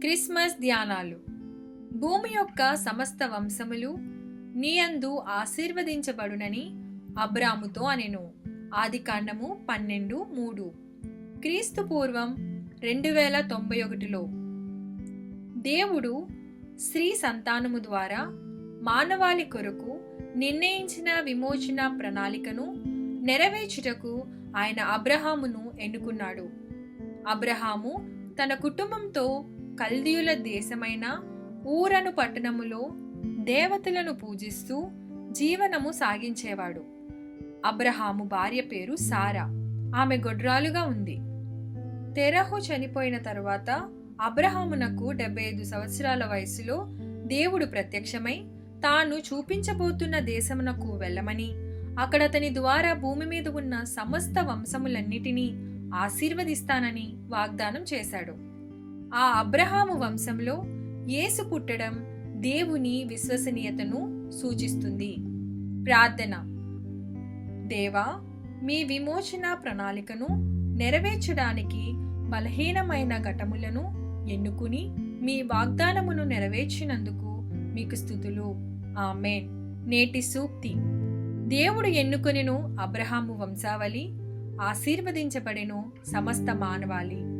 Christmas ధ్యానాలు. భూమి యొక్క సమస్త వంశములు నీయందు ఆశీర్వదించబడునని అబ్రాముతో అనెను. ఆది కాండము పన్నెండు మూడు. క్రీస్తు పూర్వం రెండు వేల తొంభై ఒకటిలో దేవుడు స్త్రీ సంతానము ద్వారా మానవాళి కొరకు నిర్ణయించిన విమోచన ప్రణాళికను నెరవేర్చుటకు ఆయన అబ్రహామును ఎన్నుకున్నాడు. అబ్రహాము తన కుటుంబంతో కల్దీయుల దేశమైన ఊరను పట్టణములో దేవతలను పూజిస్తూ జీవనము సాగించేవాడు. అబ్రహాము భార్య పేరు సారా. ఆమె గొడ్రాలుగా ఉంది. తెరహు చనిపోయిన తరువాత అబ్రహామునకు డెబ్బై ఐదు సంవత్సరాల వయసులో దేవుడు ప్రత్యక్షమై తాను చూపించబోతున్న దేశమునకు వెళ్ళమని అక్కడ అతని ద్వారా భూమి మీద ఉన్న సమస్త వంశములన్నిటినీ ఆశీర్వదిస్తానని వాగ్దానం చేశాడు. ఆ అబ్రహాము వంశంలో యేసు పుట్టడం దేవుని విశ్వసనీయతను సూచిస్తుంది. ప్రార్థన. దేవా మీ విమోచన ప్రణాళికను నెరవేర్చడానికి బలహీనమైన ఘటములను ఎన్నుకుని మీ వాగ్దానమును నెరవేర్చినందుకు మీకు స్థుతులు. ఆమెన్. నేటి సూక్తి. దేవుడు ఎన్నుకొనిను అబ్రహాము వంశావళి ఆశీర్వదించబడెను సమస్త మానవాళి.